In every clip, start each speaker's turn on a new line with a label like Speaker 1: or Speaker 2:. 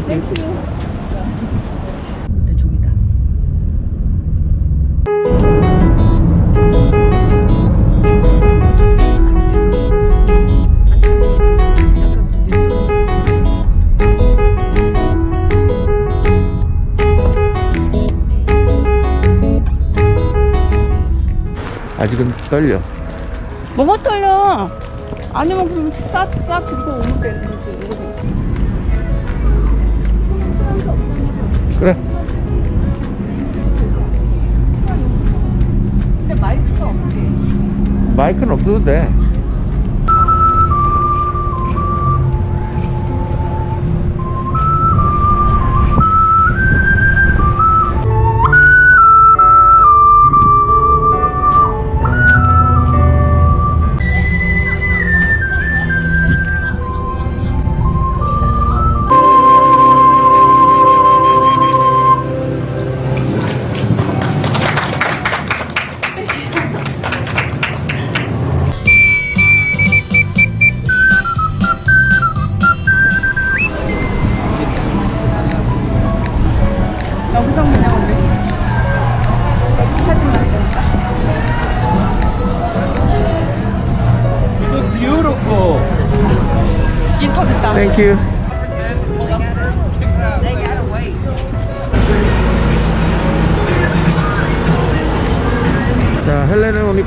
Speaker 1: 땡큐.
Speaker 2: 근데 저기다.
Speaker 1: 아직은 떨려.
Speaker 2: 뭐가 떨려? 아니면 그럼 싹싹 들고 오면 되는 거지.
Speaker 1: 그래.
Speaker 2: 근데 마이크가 없지.
Speaker 1: 마이크는 없어도 돼.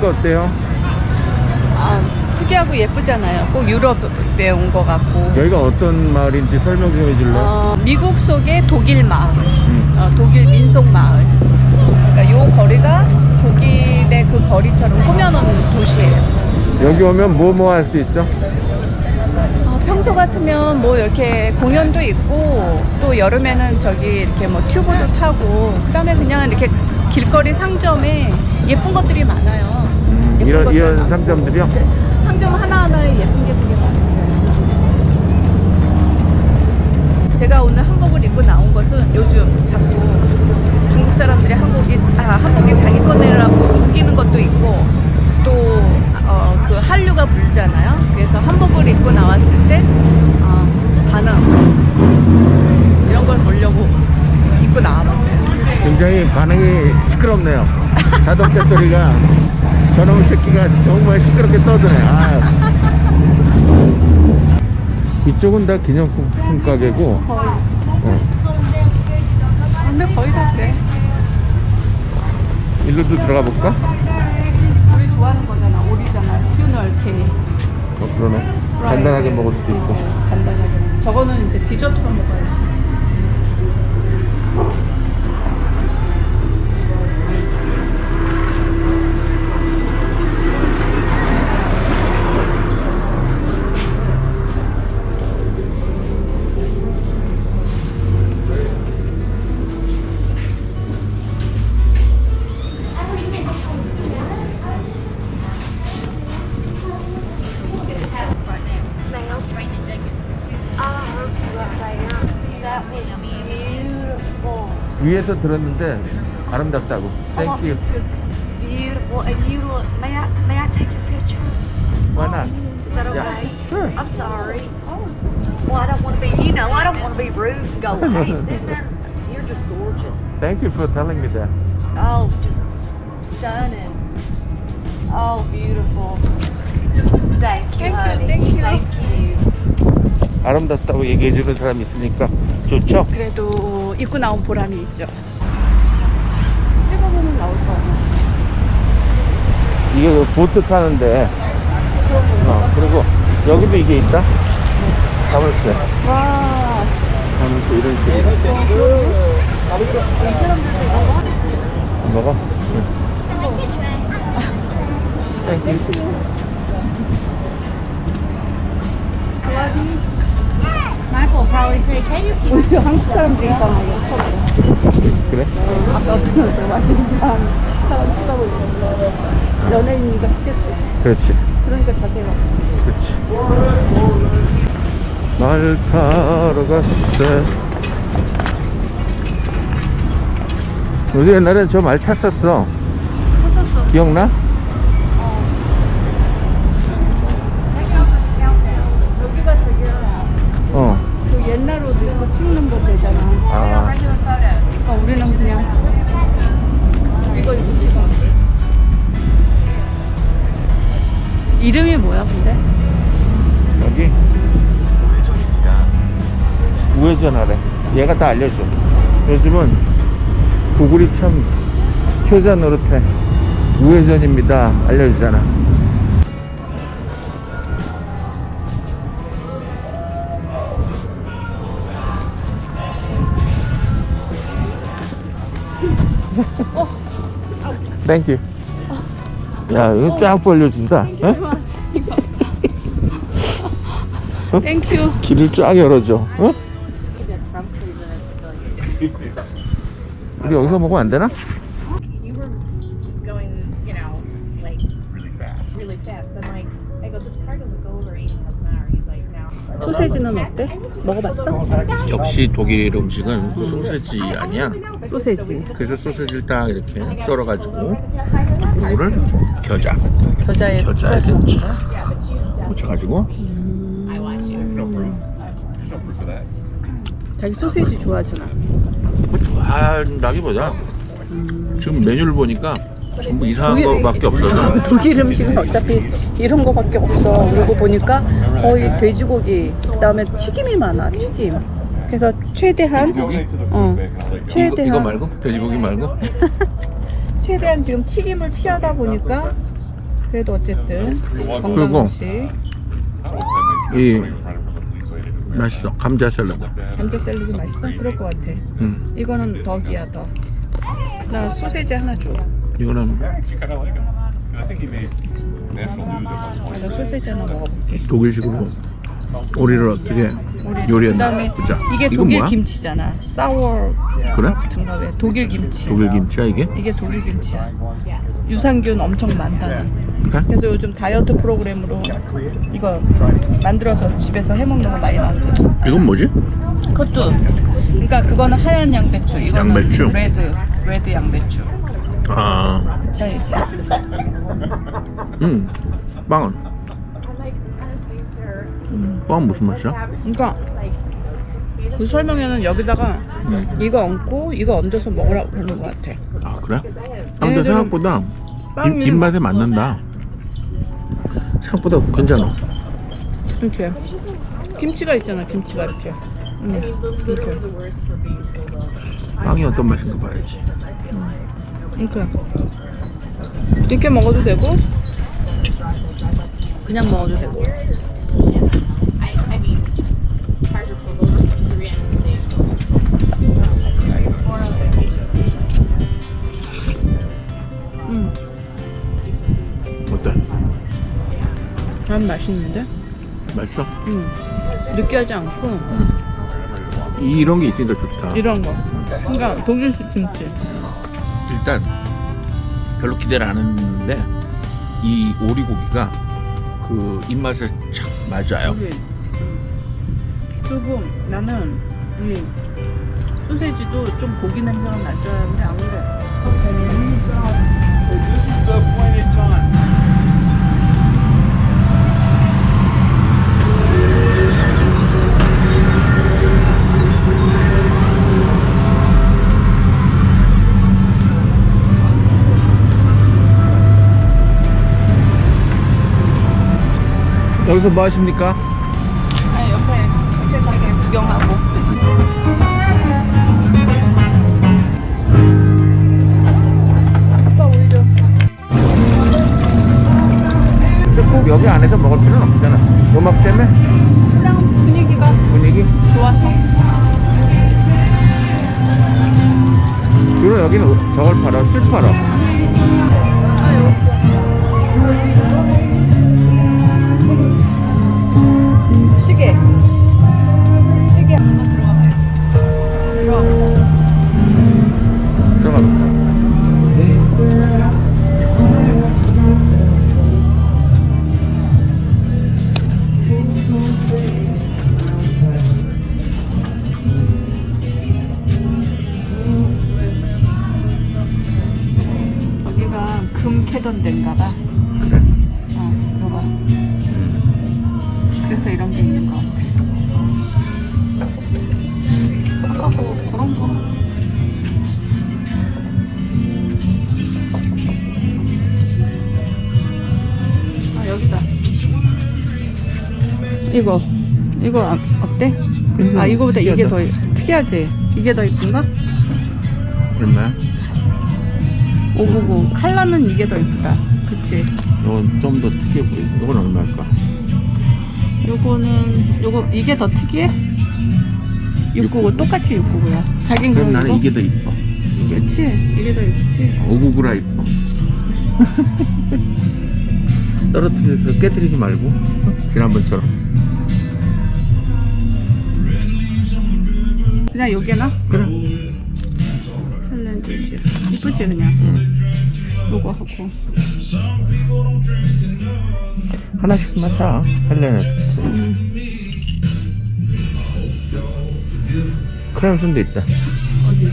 Speaker 1: 오니까 어때요?
Speaker 2: 아, 특이하고 예쁘잖아요. 꼭 유럽에 온 것 같고.
Speaker 1: 여기가 어떤 마을인지 설명 좀 해줄래?
Speaker 2: 어, 미국 속의 독일 마을,
Speaker 1: 음.
Speaker 2: 어, 독일 민속 마을. 그러니까 요 거리가 독일의 그 거리처럼 꾸며놓은 도시예요.
Speaker 1: 여기 오면 뭐 뭐 할 수 있죠?
Speaker 2: 어, 평소 같으면 뭐 이렇게 공연도 있고 또 여름에는 저기 이렇게 뭐 튜브도 타고 그다음에 그냥 이렇게 길거리 상점에 예쁜 것들이 많아요.
Speaker 1: 이런, 이런. 상점들이요?
Speaker 2: 네, 상점 하나하나에 예쁜 게 되게 많아요. 제가 오늘 한복을 입고 나온 것은 요즘 자꾸 중국 사람들이 한복이 아 한복이 자기 거네라고 우기는 것도 있고 또 어, 그 한류가 불잖아요. 그래서 한복을 입고 나왔을 때 어, 반응 이런 걸 보려고 입고 나와봤어요.
Speaker 1: 굉장히 반응이 시끄럽네요. 자동차 소리가 새끼가 정말 시끄럽게 떠드네. 아. 이쪽은 다 기념품 가게고,
Speaker 2: 거의.
Speaker 1: 어.
Speaker 2: 근데 거의 다 그래.
Speaker 1: 일로도 들어가 볼까?
Speaker 2: 우리 좋아하는 거잖아. 오리잖아. 퓨널 케이크.
Speaker 1: 어, 그러네. 간단하게 먹을 수 있고.
Speaker 2: 간단하게. 저거는 이제 디저트로 먹어야지.
Speaker 1: 위에서 들었는데 아름답다고. 땡큐.
Speaker 3: Beautiful. And you look, may I, may I take a picture?
Speaker 1: Why not?
Speaker 3: Is that okay?
Speaker 1: Yeah. Sure.
Speaker 3: I'm sorry. Well, I don't want to be, you know, I don't want to be rude and go, hey, stand there. You're just gorgeous.
Speaker 1: Thank you for telling me that.
Speaker 3: Oh, just stunning. Oh, beautiful. Thank you,
Speaker 2: Thank you,
Speaker 3: honey.
Speaker 2: thank you.
Speaker 3: Thank you.
Speaker 1: 아름답다고 얘기해주는 사람이 있으니까 좋죠?
Speaker 2: 그래도 입고 나온 보람이 있죠. 찍어보면 나올 거 아니야.
Speaker 1: 이게 그 보트 타는데, 어, 그리고 여기도 이게 있다? 가물쇠.
Speaker 2: 와,
Speaker 1: 가물쇠 이런 식으로.
Speaker 2: 이 사람들도 이거
Speaker 1: 먹어? 응. 땡큐.
Speaker 2: 우리 한국 사람들이 있잖아요. 처음.
Speaker 1: 그래?
Speaker 2: 아까 어떤 데 와신 사람, 사람 쳐다보고 연예인이가 시켰어.
Speaker 1: 그렇지.
Speaker 2: 그러니까 자세가.
Speaker 1: 그렇지. 말 타러 갔어. 우리 옛날엔 저 말 탔었어.
Speaker 2: 컸었어.
Speaker 1: 기억나? 어.
Speaker 2: 입고 찍는 거 되잖아.
Speaker 1: 아,
Speaker 2: 그러니까 우리는 그냥 이거 입으시고. 이름이 뭐야, 근데?
Speaker 1: 여기 우회전 하래. 얘가 다 알려줘. 요즘은 구글이 참 효자 노릇해. 우회전입니다. 알려주잖아. 땡큐. 야, 이거 쫙 벌려준다. 어?
Speaker 2: 땡큐.
Speaker 1: 길을 쫙 열어줘. 어? 우리 여기서 먹으면 안 되나?
Speaker 4: you were going, you know, like really fast. Really fast. I'm like, I go, this car doesn't go over 80 miles an hour. He's like, no.
Speaker 2: 소세지는 어때? 먹어봤어?
Speaker 1: 역시 독일 음식은 소세지 아니야.
Speaker 2: 소세지.
Speaker 1: 그래서 소세지를 딱 이렇게 썰어가지고 그거를 겨자,
Speaker 2: 겨자에
Speaker 1: 겨자에 쫙 묻혀가지고
Speaker 2: 자기 소세지 좋아하잖아.
Speaker 1: 뭐 좋아한다기보다 지금 메뉴를 보니까 전부 이상한
Speaker 2: 독일-
Speaker 1: 거밖에 없어서
Speaker 2: 독일 음식은 어차피 이런 거밖에 없어. 그리고 보니까 거의 돼지고기, 그다음에 튀김이 많아. 튀김. 그래서 최대한
Speaker 1: 돼지고기?
Speaker 2: 어 최대한
Speaker 1: 이거 말고 돼지고기 말고
Speaker 2: 최대한 지금 튀김을 피하다 보니까 그래도 어쨌든 건강
Speaker 1: 그리고
Speaker 2: 음식
Speaker 1: 이 맛있어 감자 샐러드.
Speaker 2: 감자 샐러드 맛있어? 그럴 것 같아.
Speaker 1: 음,
Speaker 2: 이거는 덕이야 덕. 나 소세지 하나 줘.
Speaker 1: 이거는
Speaker 2: 아, 나 소세지 하나 먹어볼게.
Speaker 1: 독일식으로 오리를 어떻게
Speaker 2: 우리
Speaker 1: 요리했나
Speaker 2: 그다음에
Speaker 1: 보자.
Speaker 2: 이게
Speaker 1: 이건
Speaker 2: 독일
Speaker 1: 뭐야?
Speaker 2: 김치잖아. 사워
Speaker 1: 그래?
Speaker 2: 같은가 왜? 독일 김치.
Speaker 1: 독일 김치야 이게?
Speaker 2: 이게 독일 김치야. 유산균 엄청 많다는.
Speaker 1: 그래?
Speaker 2: 그래서 요즘 다이어트 프로그램으로 이거 만들어서 집에서 해 먹는 거 많이 나오잖아.
Speaker 1: 이건 뭐지?
Speaker 2: 그것도 그러니까 그거는 하얀 양배추, 이거는
Speaker 1: 양배추?
Speaker 2: 레드 레드 양배추.
Speaker 1: 아,
Speaker 2: 그 차이지.
Speaker 1: 음, 빵은 빵은 무슨 맛이야?
Speaker 2: 그러니까 그 설명에는 여기다가
Speaker 1: 음.
Speaker 2: 이거 얹고 이거 얹어서 먹으라고 그러는 것 같아.
Speaker 1: 아 그래? 아,
Speaker 2: 얘네들은
Speaker 1: 생각보다 입, 입맛에 맞는다. 생각보다 괜찮아.
Speaker 2: 이렇게 김치가 있잖아. 김치가 이렇게. 응. 이렇게.
Speaker 1: 빵이 어떤 맛인가 봐야지.
Speaker 2: 이렇게. 이렇게 먹어도 되고 그냥 먹어도 되고. 난 맛있는데?
Speaker 1: 맛있어?
Speaker 2: 응. 느끼하지 않고
Speaker 1: 이런 게 있으니까 좋다.
Speaker 2: 이런 거. 그러니까 독일식 김치.
Speaker 1: 일단 별로 기대를 안 했는데 이 오리고기가 그 입맛에 착 맞아요.
Speaker 2: 여기. 그리고 나는 이 소세지도 좀 고기 냄새가 날줄 알았는데 안 그래.
Speaker 1: 여기서 뭐 하십니까?
Speaker 2: 아 옆에 옆에 가게 구경하고. 아빠 오히려
Speaker 1: 근데 꼭 여기 안에서 먹을 필요는 없잖아. 음악 때문에
Speaker 2: 그냥 분위기가
Speaker 1: 분위기.
Speaker 2: 좋아서.
Speaker 1: 주로 여기는 저걸 팔아, 술 팔아.
Speaker 2: 뭐
Speaker 1: 그런 거. 아
Speaker 2: 여기다. 이거 이거 아, 어때? 이거 아 이거보다 이게 특이하다. 더 특이하지? 이게 더 이쁜가? 그랬나요? 오구구 칼라는 이게 더 이쁘다. 그치?
Speaker 1: 이건 좀 더 특이해 보이고 이건 얼마일까?
Speaker 2: 요거는 요거 이게 더 특이해? 699 똑같이 699야 자긴
Speaker 1: 그럼 나는
Speaker 2: 이거?
Speaker 1: 이게 더 이뻐 이게
Speaker 2: 그치? 이게 더 이쁘지?
Speaker 1: 오구구라 이뻐 떨어뜨려서 깨뜨리지 말고 지난번처럼
Speaker 2: 그냥 요게나?
Speaker 1: 그래
Speaker 2: 챌린지지 이쁘지 그냥 요거 하고
Speaker 1: 하나씩만 사 헬레나
Speaker 2: 음.
Speaker 1: 크라운슨도 있다.
Speaker 2: 어디?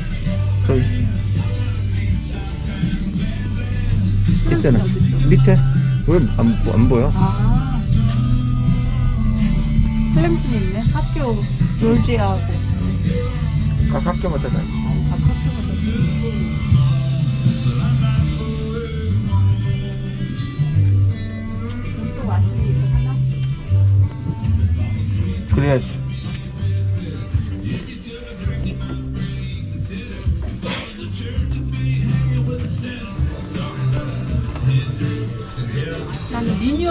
Speaker 1: 저기. 있잖아. 밑에? 왜 안 안 보여?
Speaker 2: 아. 플램슨 있네. 학교 졸지아하고.
Speaker 1: 각 학교마다
Speaker 2: 다또 맛있는 게 하나?
Speaker 1: 그래야지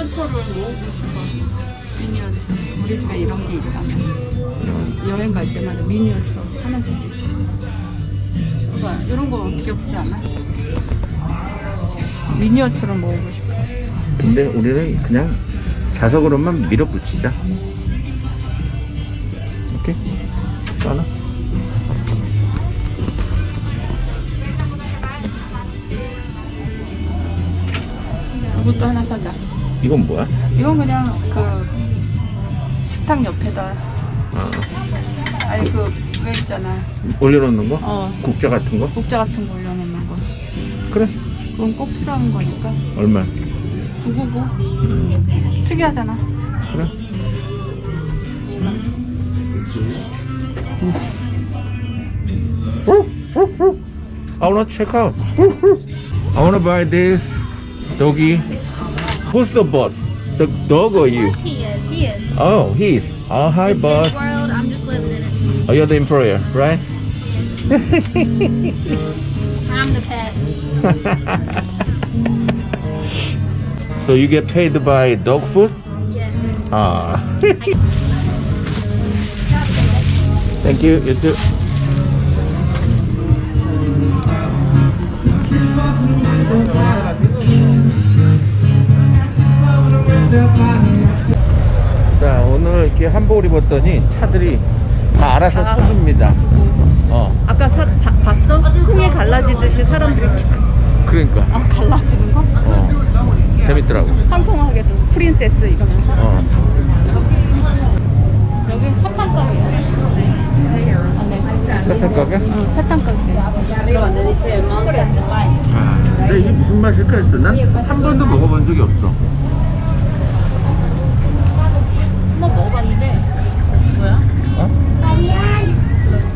Speaker 2: 미니어처를 모으고 싶어. 미니어처. 우리 집에 이런 게 있다면. 여행 갈 때마다 미니어처 하나씩. 봐, 이런 거 귀엽지 않아? 미니어처를 모으고 싶어.
Speaker 1: 근데 우리는 그냥 자석으로만 밀어붙이자 이렇게 하나
Speaker 2: 이것도 하나 사자.
Speaker 1: 이건 뭐야?
Speaker 2: 이건 그냥 그 식탁 옆에다.
Speaker 1: 아,
Speaker 2: 아니 그 왜 있잖아.
Speaker 1: 올려놓는 거?
Speaker 2: 어.
Speaker 1: 국자 같은 거?
Speaker 2: 국자 같은 거 올려놓는 거.
Speaker 1: 그래
Speaker 2: 그건 꼭 필요한 거니까.
Speaker 1: 얼마?
Speaker 2: 999. 특이하잖아.
Speaker 1: 그래 I wanna check out I wanna buy this doggy Who's the boss? The dog or
Speaker 5: Of
Speaker 1: you?
Speaker 5: course he is. He is.
Speaker 1: Oh, he's. Oh, hi,
Speaker 5: It's
Speaker 1: boss.
Speaker 5: his world. I'm just living in it.
Speaker 1: Oh, you're the employer, right? Yes.
Speaker 5: I'm the pet.
Speaker 1: so you get paid by dog food?
Speaker 5: Yes.
Speaker 1: Ah. Thank you. You too. 이렇게 한복을 입었더니 차들이 다 알아서
Speaker 2: 아.
Speaker 1: 서줍니다. 어,
Speaker 2: 아까 사, 바- 봤어? 흥에 갈라지듯이 사람들이 착
Speaker 1: 그러니까.
Speaker 2: 아, 갈라지는 거?
Speaker 1: 어, 재밌더라고.
Speaker 2: 황송하게 좀 프린세스 이러면서
Speaker 1: 어.
Speaker 2: 여기 사탕 가게야 안에
Speaker 1: 사탕 가게?
Speaker 2: 응 사탕 가게
Speaker 1: 아, 근데 이게 무슨 맛일까 했어. 난한 번도 먹어본 적이 없어.
Speaker 2: 한번 먹어봤는데 뭐야?
Speaker 1: 어?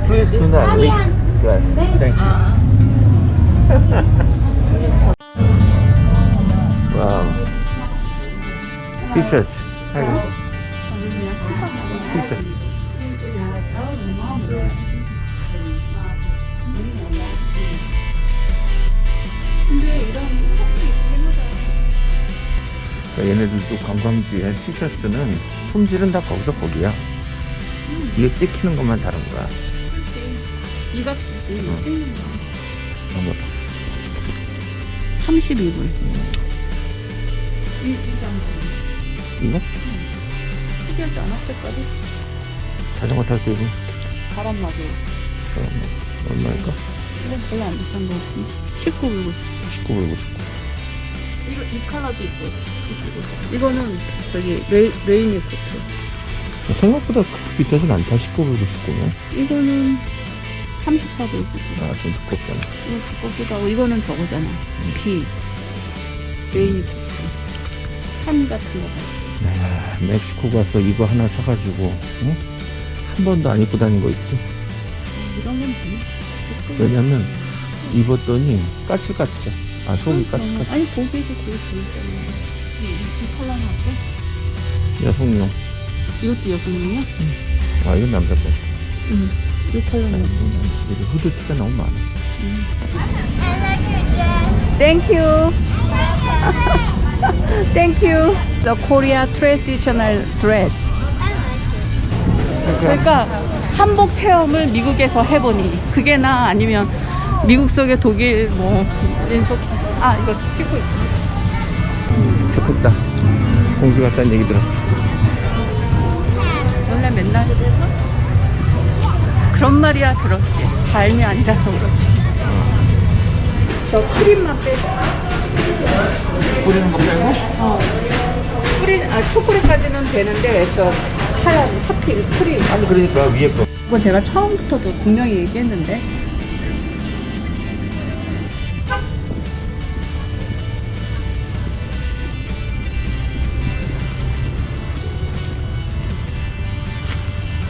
Speaker 1: Please do not leak. Yes, thank you.
Speaker 2: 아
Speaker 1: 와우. 티셔츠. 아이고, 티셔츠. 그러니까 얘네들도 관광지에 티셔츠는 품질은 다 거기서 거기야. 이게 찍히는 것만 다른 거야.
Speaker 2: 이 값이지 찍는 거
Speaker 1: 그런 거 봐.
Speaker 2: 32불 이, 이
Speaker 1: 이거?
Speaker 2: 특이하지 않아 색깔이?
Speaker 1: 자전거 탈때 입으면
Speaker 2: 바람 나고
Speaker 1: 그럼 얼마일까?
Speaker 2: 이거 별로 안 비싼 거 같은데 19불
Speaker 1: 19불 99.
Speaker 2: 이거 이 컬러도 있고. 이거는 저기 레이, 레이니 코트
Speaker 1: 생각보다 그렇게 비싸진 않다. 19불 99면.
Speaker 2: 이거는 34불
Speaker 1: 아, 좀 두껍잖아.
Speaker 2: 이거 두껍기도 하고 이거는 저거잖아 비 레이니 코트 산 같은 거 봐.
Speaker 1: 야, 멕시코 가서 이거 하나 사가지고, 응? 한 번도 안 입고 다닌 거 있지?
Speaker 2: 이런 건 되네
Speaker 1: 왜냐면, 입었더니 까칠까칠해. 아, 속이 까칠까칠.
Speaker 2: 아니 보기에도 그게 재밌잖아 이, 이 컬러는 어때?
Speaker 1: 여성용.
Speaker 2: 이것도 여성용이야?
Speaker 1: 아 이건 남자 거.
Speaker 2: 이 컬러는.
Speaker 1: 이게 후드 티가 너무 많아.
Speaker 2: Thank you. Thank you. The Korea traditional dress. 그러니까 한복 체험을 미국에서 해보니 그게 나 아니면 미국 속의 독일 뭐 민속 아 이거 찍고 있어.
Speaker 1: 좋겠다. 공주 같다는 얘기 들었어.
Speaker 2: 원래 맨날 그런 말이야 들었지. 삶이 아니라서 그렇지. 저 크림만 빼.
Speaker 1: 뿌리는 거 빼고?
Speaker 2: 어. 뿌리 아 초콜릿까지는 되는데 저 하얀 탑핑 크림.
Speaker 1: 아니 그러니까 위에 거.
Speaker 2: 그거 제가 처음부터도 분명히 얘기했는데.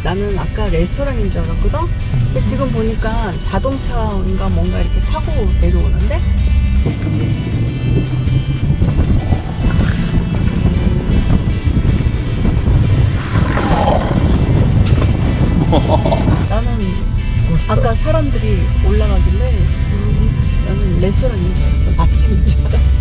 Speaker 2: 나는 아까 레스토랑인 줄 알았거든? 근데 지금 보니까 자동차인가 뭔가 이렇게 타고 내려오는데? 나는 아까 사람들이 올라가길래 음, 나는 레스토랑인 줄 알았어. 맛집인 줄 알았어.